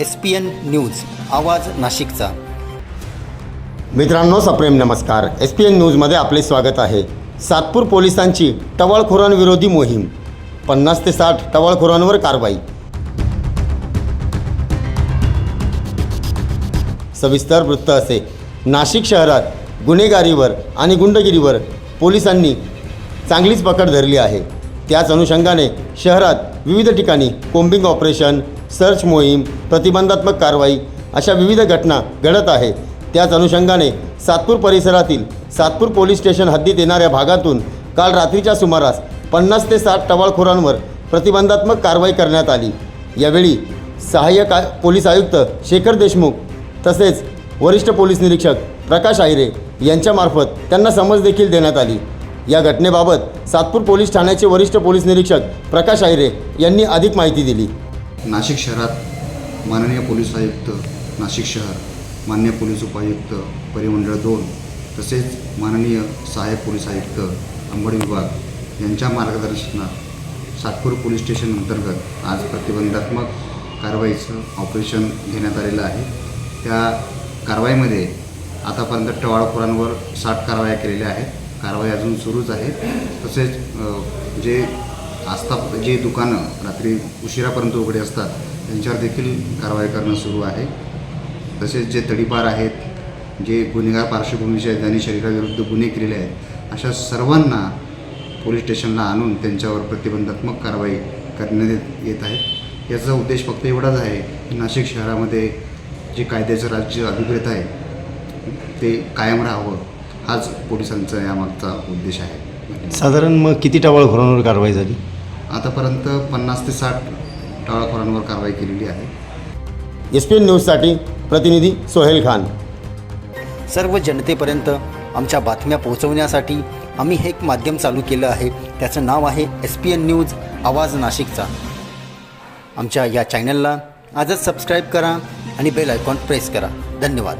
S P N news आवाज नाशिकचा. मित्रांनो सप्रेम नमस्कार. एस पी एन न्यूजमध्ये आपले स्वागत आहे. सातपूर पोलिसांची टवाळखोरांविरोधी मोहीम पन्नास ते साठ टवाळखोरांवर कारवाई. सविस्तर वृत्त असे. नाशिक शहरात गुन्हेगारीवर आणि गुंडगिरीवर पोलिसांनी चांगलीच पकड धरली आहे. त्याच अनुषंगाने शहरात विविध ठिकाणी कोम्बिंग ऑपरेशन सर्च मोहीम प्रतिबंधात्मक कारवाई अशा विविध घटना घडत आहे. त्याच अनुषंगाने सातपूर परिसरातील सातपूर पोलीस स्टेशन हद्दीत येणाऱ्या भागातून काल रात्रीच्या सुमारास पन्नास ते साठ टवाळखोरांवर प्रतिबंधात्मक कारवाई करण्यात आली. यावेळी सहाय्यक पोलीस आयुक्त शेखर देशमुख तसेच वरिष्ठ पोलीस निरीक्षक प्रकाश आहिरे यांच्यामार्फत त्यांना समज देखील देण्यात आली. या घटनेबाबत सातपूर पोलीस ठाण्याचे वरिष्ठ पोलीस निरीक्षक प्रकाश आहिरे यांनी अधिक माहिती दिली. नाशिक शहरात माननीय पोलीस आयुक्त नाशिक शहर मान्य पोलीस उपायुक्त परिमंडळ दोन तसेच माननीय सहाय्यक पोलीस आयुक्त अंबड विभाग यांच्या मार्गदर्शनात सातपूर पोलीस स्टेशन अंतर्गत आज प्रतिबंधात्मक कारवाईचं ऑपरेशन घेण्यात आलेलं आहे. त्या कारवाईमध्ये आतापर्यंत टवाळखोरांवर साठ कारवाया केलेल्या आहेत. कारवाई अजून सुरूच आहे. तसेच जे आस्था जे दुकानं रात्री उशिरापर्यंत उघडे असतात त्यांच्यावर देखील कारवाई करणं सुरू आहे. तसेच जे तडीपार आहेत जे गुन्हेगार पार्श्वभूमीचे आहेत ज्यांनी शरीराविरुद्ध गुन्हे केलेले आहेत अशा सर्वांना पोलीस स्टेशनला आणून त्यांच्यावर प्रतिबंधात्मक कारवाई करण्यात येत- येत आहे. याचा उद्देश फक्त एवढाच आहे की नाशिक शहरामध्ये जे कायद्याचं राज्य अभिप्रेत आहे ते कायम राहावं हाच पोलिसांचा यामागचा उद्देश आहे. साधारण मग किती टवाळखोरांवर कारवाई झाली? आतापर्यंत पन्नास ते साठ टाळाखोरांवर कारवाई केलेली आहे. एस पी एन न्यूजसाठी प्रतिनिधी सोहेल खान. सर्व जनतेपर्यंत आमच्या बातम्या पोहोचवण्यासाठी आम्ही हे एक माध्यम चालू केलं आहे. त्याचं नाव आहे एस पी एन न्यूज आवाज नाशिकचा. आमच्या या चॅनलला आजच सबस्क्राईब करा आणि बेल आयकॉन प्रेस करा. धन्यवाद.